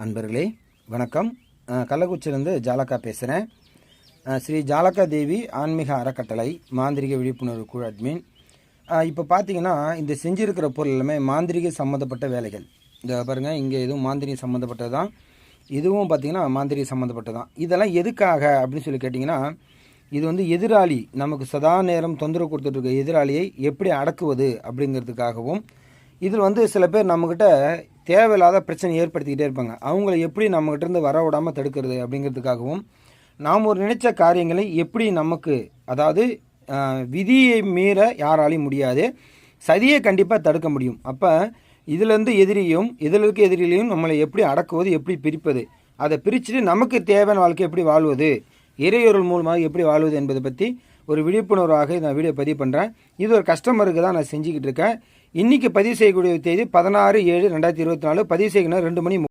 அன்பர்களே வணக்கம். அஹ், ஜாலக்கா பேசுகிறேன் ஸ்ரீ ஜாலக்கா தேவி ஆன்மீக அறக்கட்டளை மாந்திரிக விழிப்புணர்வு குழு அட்மின் இப்போ பார்த்தீங்கன்னா இந்த செஞ்சிருக்கிற பொருள் எல்லாமே மாந்திரிக சம்மந்தப்பட்ட வேலைகள். இந்த பாருங்கள் இங்கே எதுவும் மாந்திரிக சம்மந்தப்பட்டது தான் இதுவும் பார்த்திங்கன்னா மாந்திரிக சம்மந்தப்பட்டது தான் இதெல்லாம் எதுக்காக அப்படின்னு சொல்லி கேட்டிங்கன்னா இது வந்து எதிராளி நமக்கு சதா நேரம் தொந்தரவு கொடுத்துட்ருக்க எதிராளியை எப்படி அடக்குவது அப்படிங்கிறதுக்காகவும் இதில் வந்து சில பேர் நம்மக்கிட்ட தேவையில்லாத பிரச்சனை ஏற்படுத்திக்கிட்டே இருப்பாங்க. அவங்கள எப்படி நம்மகிட்டேருந்து வர விடாமல் தடுக்கிறது அப்படிங்கிறதுக்காகவும் நாம் ஒரு நினைச்ச காரியங்களை எப்படி நமக்கு அதாவது விதியை மீற யாராலையும் முடியாது சதியை கண்டிப்பாக தடுக்க முடியும். அப்போ இதுலேருந்து எதிரியும் இதில் இருக்க எதிரிலையும் நம்மளை எப்படி அடக்குவது எப்படி பிரிப்பது அதை பிரிச்சுட்டு நமக்கு தேவையான வாழ்க்கை எப்படி வாழ்வது இறையொருள் மூலமாக எப்படி வாழ்வது என்பதை பற்றி ஒரு விழிப்புணர்வாக நான் வீடியோ பதிவு பண்ணுறேன் இது ஒரு கஸ்டமருக்கு தான் நான் செஞ்சுக்கிட்டு இருக்கேன். இன்றைக்கி பதிவு செய்யக்கூடிய தேதி பதினாறு ஏழு ரெண்டாயிரத்தி இருபத்தி நாலு. பதிவு செய்யணும் ரெண்டு மணி